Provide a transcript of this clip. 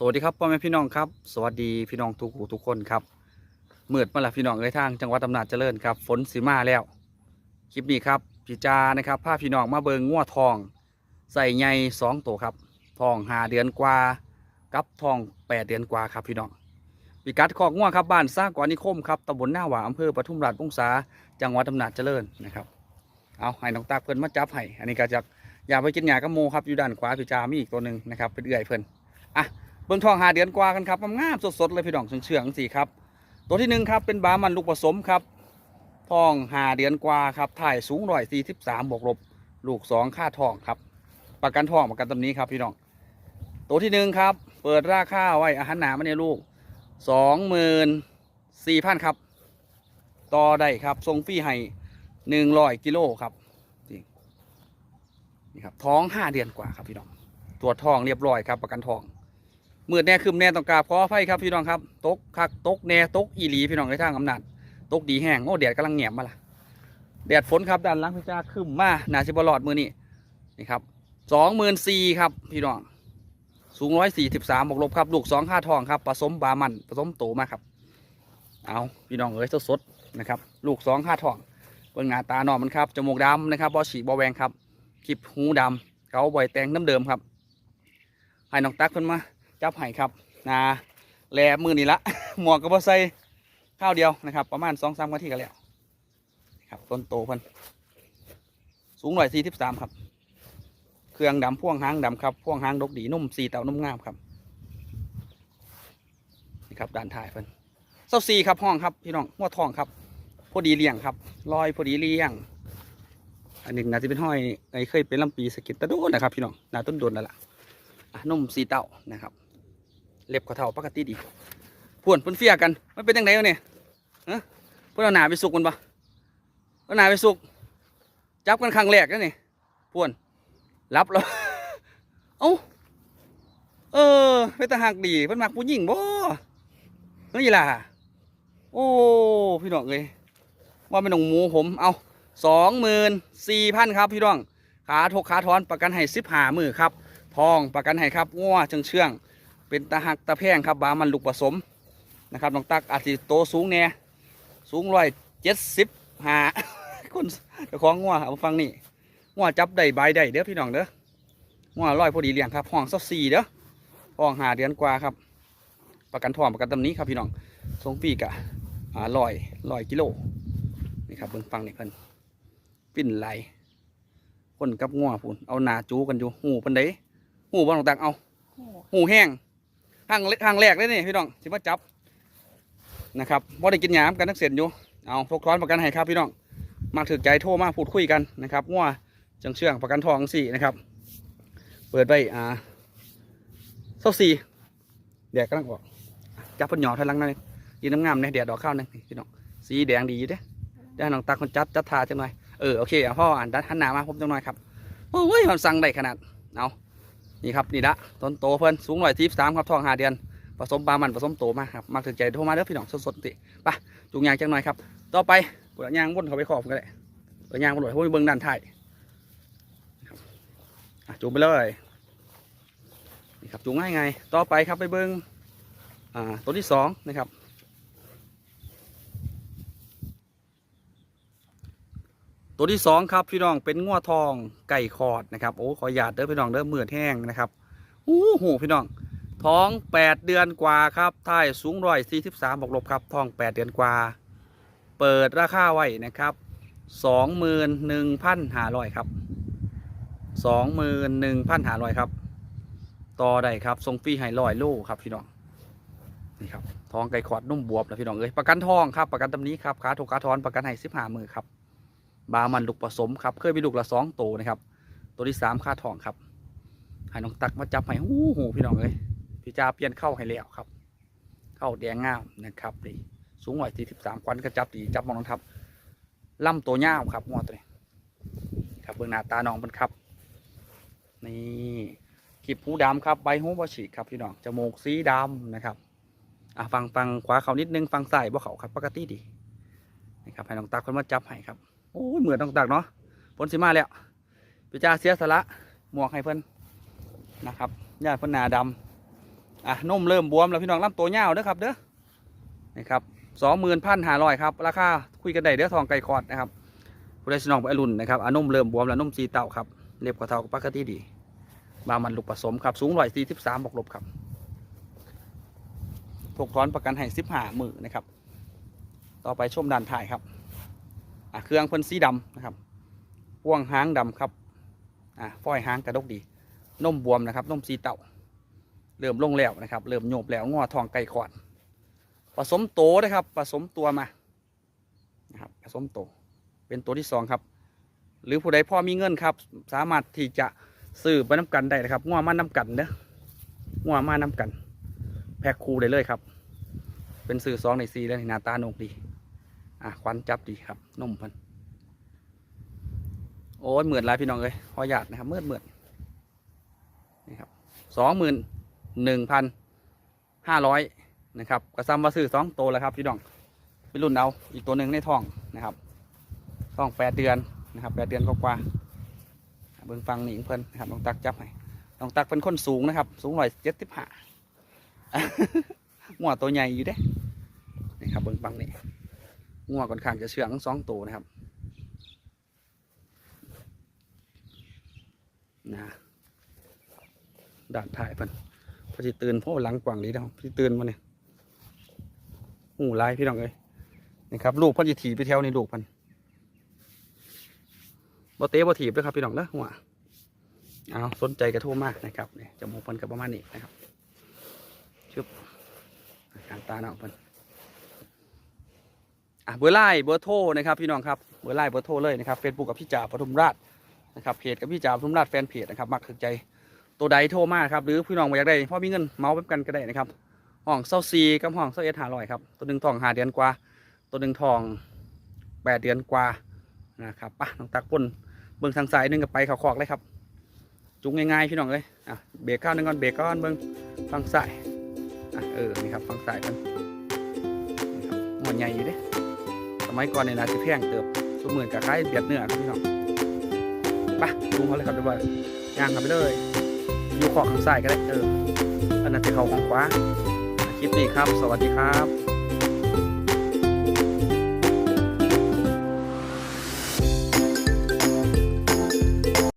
สวัสดีครับพ่อแม่พี่น้องครับ สวัสดีพี่น้องทุกหูทุกคนครับเมืดมาละพี่น้องเอ้ยทางจังหวัดอำนาจเจริญครับฝนสีมาแล้ว คลิปนี้ครับพี่จานะครับพาพี่น้องมาเบิงงัวทอง ใส่ใหญ่สองตัวครับทองหาเดือนกว่ากับทองแปดเดือนกว่าครับพี่น้องพิกัดของงัวครับบ้านสร้างกว่านิคมครับตำบลหน้าหวาอำเภอปทุมราชวงศาจังหวัดอำนาจเจริญนะครับเอาให้น้องตาเพิ่นมาจับให้อันนี้ก็จะอย่าไปกินหยากระโมครับอยู่ด้านขวาพี่จามีอีกตัวหนึ่งนะครับเป็นเอื่อยเพิ่นเบิ่งทองหาเดือนกว่ากันครับงามสดๆเลยพี่น้องเชื่องๆสิครับ ตัวที่หนึ่งครับเป็นบามันลูกผสมครับทองหาเดือนกว่าครับถ่ายสูงร้อยสี่สิบสามบวกลบลูกสองค่าทองครับ ประกันทองประกันตำนี้ครับพี่น้อง ตัวที่หนึ่งครับ เปิดราคาไว้อาหารหนามาเนี่ยลูกสองหมื่นสี่พันครับ ต่อได้ครับทรงฟรีให้หนึ่งร้อยกิโลครับนี่นี่ครับท้องห้าเดือนกว่าครับพี่น้องตรวจทองเรียบร้อยครับประกันทอง มืดแน่คืมแน่ต้องกราบขออภัยครับพี่น้องครับตกคักตกแน่ตกอีหลีพี่น้องในทางอำนาจตกดีแห้งโอ้แดดกำลังเหนียบมาละแดดฝนครับด้านล่างพี่จ้าคืมมาหนาสิบหลอดมือนี่นี่ครับสองหมื่นสี่ครับพี่น้องสูงร้อยสี่สิบสามบวกลบครับลูกสองค่าทองครับผสมบามันผสมโตมาครับ เอาพี่น้องเอ้ยสดๆนะครับ ลูกสองค่าทองเบิ่งหน้าตาหนอมันครับจมูกดำนะครับบอฉีบอแวงครับคลิปหูดำเกาบ่อยแตงน้ำเดิมครับให้น้องตักขึ้นมา จับไห้ครับนาแลมือนี่ละหมวกกับบ่ใส่ข้าวเดียวนะครับ ประมาณสองสามนาทีก็แล้วครับต้นโตเพิ่นสูงหน่อยสี่สิบสามครับ เครื่องดำพ่วงหางดำครับพ่วงหางดกดีนุ่มสีเต่านุ่มงามครับนี่ครับด้านท้ายเพิ่นเส้าซีครับห้องครับพี่น้องหัวทองครับพอดีเลี้ยงครับลอยพอดีเลี้ยง อันหนึ่งนาจะเป็นห้อยไอ้เคยเป็นลำปีสะก็ดตะโดนนะครับ พี่น้องนาต้นโดนนั่นแหละอะนุ่มสีเต่านะครับ เล็บกระเท่าปกติดีพวนเพิ่นเฟียกันมันเป็นยังไงวะเนี่ยฮะเพิ่นเอาหนาไปสุกมันปะเอาหนาไปสุก จับกันครั้งแรกแล้วนี่พวนรับแล้วเอ้าเออเป็นตาหักดีเพิ่นมักผู้หญิงบ่เฮ้ยล่ะโอ้พี่น้องเอ้ยว่าเป็นหนองหมูผมเอาสองหมื่นสี่พันครับพี่น้องขาทกขาถอนประกันให้สิบห้ามือครับ ทองประกันให้ครับงัวเชื่องเชื่อง เป็นตาหักตาแพงครับบามันลูกผสมนะครับน้องตักอาจจะโตสูงแน่สูงร้อยเจ็ดสิบห้าคนเจ้าของงัวเอาฟังนี่งัวจับได้ใบได้เด้อพี่น้องเด้องัวร้อยพอดีเลี้ยงครับห้องสักสี่เด้อห้องหาเดือนกว่าครับ ประกันทองประกันตำนี้ครับพี่น้องทรงปีกะอ่าร้อยร้อยกิโลนี่ครับเบิ่งฟังนี่เพิ่นปิ้นไหลคนกับงัวพูนเอาหนาจูกันอยู่หูเพิ่นเด้หูบ้านของตักเอาหูแห้ง ห่างเล็กห่างแรกเลยนี่พี่น้องสิมาจับนะครับพอได้กินหยามกันนักเสียนอยู่เอาทกทอนประกันให้ครับพี่น้องมาถึกใจโทรมาพูดคุยกันนะครับงัวจังเชื่องประกันทองสี่นะครับ เปิดไปอ่าเท่าสี่แดดกำลังออกจับพิ่นหยอทางหลังหนั่นยืนน้ำงามเนี่ยแดดดอกข้าวหนึงพี่น้องสีแดงดีอยู่เด้ได้น้องตาคนจัดจัดทาจังหน่อยเออโอเคพ่ออ่านดัดหันหน้ามาผมจังหน่อยครับโอ้ยมันสั่งได้ขนาดเอา นี่ครับนี่ละต้นโตเพิ่นสูงร้อยทีสามครับทองหาเดือนผสมปลามันผสมโตมากครับมักถึงใจโทรมาเด้อพี่น้องสดๆติไปจุงยางจังหน่อยครับ ต่อไปปวดยางวนเขาไปขอบกันเลยปวดยางวนหน่อยเพราะมีเบิ้งด้านท้ายจูงไปเลยนี่ครับจูงง่ายไงต่อไปครับไปเบิ้งอ่าตัวที่สองนะครับ ตัวที่สองครับพี่น้องเป็นงัวทองไก่คอดนะครับโอ้ขอหยาดเด้อพี่น้องเด้อเมือดแห้งนะครับอู้หูพี่น้องท้องแปดเดือนกว่าครับท้ายสูงร้อยสี่สิบสามบวกลบครับท้องแปดเดือนกว่า เปิดราคาไว้นะครับสองหมื่นหนึ่งพันห้าร้อยครับสองหมื่นหนึ่งพันห้าร้อยครับต่อได้ครับทรงฟรีให้ร้อยโลครับพี่น้องนี่ครับท้องไก่คอดนุ่มบวบนะพี่น้องเอ้ยประกันทองครับประกันตำนี้ครับขาถูกขาทอนประกันให้สิบห้ามือครับ บามันลูกผสมครับเคยมีลูกละสองตัวนะครับ ตัวที่สามค่าทองครับให้น้องตักมาจับให้หูหูพี่น้องเลยพี่จ่าเปลี่ยนเข้าให้แล้วครับ เข้าแดงงามนะครับนี่สูงหน่อยสี่สิบสามควันก็จับดีจับมองน้องทับลำตัวยาครับงอตัวนี้ครับเบื้องหน้าตาน้องมันครับ นี่ขีบหูดำครับใบหูบอฉีกครับพี่น้องจมูกสีดำนะครับอะฟังฟังขวาเขานิดนึงฟังซ้ายบ่เขาครับปกติดีนะครับให้น้องตักคนมาจับให้ครับ โอ้ยเหมือนต้องตักเนาะผลสิมาแล้วพิจาเสียสละหมวกให้เพิ่นนะครับญาติเพิ่นนาดอะนมเริ่มบวมแล้วพี่น้องลำตัวยาวเด้อครับเด้อนี่ครับสองหมื่นพันห้าร้อยครับราคาคุยกันได้เด้อทองไก่คอดนะครับผู้ใดสนองไปรุ่นนะครับอะนมเริ่มบวมแล้วนมสีเต่าครับเล็บกว่าเท่ากับปกติดีบามันลูกผสมครับสูงร้อยสี่สิบสามบวกลบครับถูกถอนประกันให้สิบห้าหมื่นนะครับ ต่อไปชมด้านท้ายครับ เครื่องเพิ่นสีดำนะครับพ่วงหางดำครับฝ้อยหางกระดกดีนมบวมนะครับนมสีเต่า เริ่มลงแล้วนะครับ เริ่มโยบแล้วงอทองไก่ขอดผสมโตนะครับผสมตัวมานะครับผสมโต เป็นตัวที่สองครับ หรือผู้ใดพ่อมีเงินครับ สามารถที่จะซื้อไปน้ำกันได้นะครับง้อมาน้ำกันเด้อง้อมาน้ำกัน แพ็คคูได้เลยครับ เป็นซื้อสองในซีเลยหน้าตาโนกดี อะควันจับดีครับนุ่มเพันโอ้ยเหมือนลายพี่น้องเลยขอหยาดนะครับเมื่อเมื่อนี่ครับสองหมื่นหนึ่งพันห้าร้อยนะครับกระซำมวาซื้อสองโตวแล้วครับพี่น้องไปรุ่นเอาอีกตัวหนึ่งในท้องนะครับท้องแปดเดือนนะครับแปดเดือนกว่าเบิ่งฟังหนิงเพิ่นนะครับน้องตักจับให้น้องตักเป็นคนสูงนะครับ สูงร้อยเจ็ดสิบห้าหัวตัวใหญ่อยู่เด้นี่ครับเบิ่งฟังนี่ งัวค่อนข้างจะเชื่องทั้งสองตัวนะครับนะด่านถ่ายเพิ่นพอสิตื่นเพราะว่าหลังกว่างนี้แล้วพี่ตื่นมาเนี่ยหูลายพี่น้องเอ้ยนี่ครับลูกพ่นจะถีบไปแถวในลูกพันบ่เตะบ่ถีบด้วยครับพี่น้องเด้อหัวเอาสนใจกระโทรมากนะครับเนี่ยจมูกพิ่นกับประมาณนี้นะครับชึบการตาเนาะพิ่น อะเบอร์ไลน์เบอร์โทรนะครับพี่น้องครับเบอร์ไลน์เบอร์โทรเลยนะครับเฟซบุ๊กกับพี่จ่าปทุมราชนะครับเพจกับพี่จ่าปทุมราชแฟนเพจนะครับมักถึกใจตัวใดโทรมาครับหรือพี่น้องอยากได้พ่อมีเงินเมาส์แบบกันก็ได้นะครับห้องเซาซีกับห้องเซาเอสหาร้อยครับตัวหนึ่งทองหาเดือนกว่า ตัวหนึ่งทองแปดเดือนกว่านะครับป่ะน้องตักปุ่นเบิ้งทางสายหนึ่งกับไปเขาคอกเลยครับ จุงง่ายๆพี่น้องเลยอะเบรกก้าวหนึ่งก่อนเบรกก้อนเบิ้งฟังสายอะเออนี่ครับฟังสายกันหัวใหญ่อยู่เด้ สมัยก่อนเนี่ยนาจะแพงเติบสมเหมือนกับคล้ายเบียดเนื้อครับพี่น้องไปลุงเขาเลยครับเดี๋ยวไปย่างกันไปเลยอยู่ขอบข้างซ้ายก็ได้เอออันนั้นเป็นเขาของขวาคลิปนี้ครับ สวัสดีครับ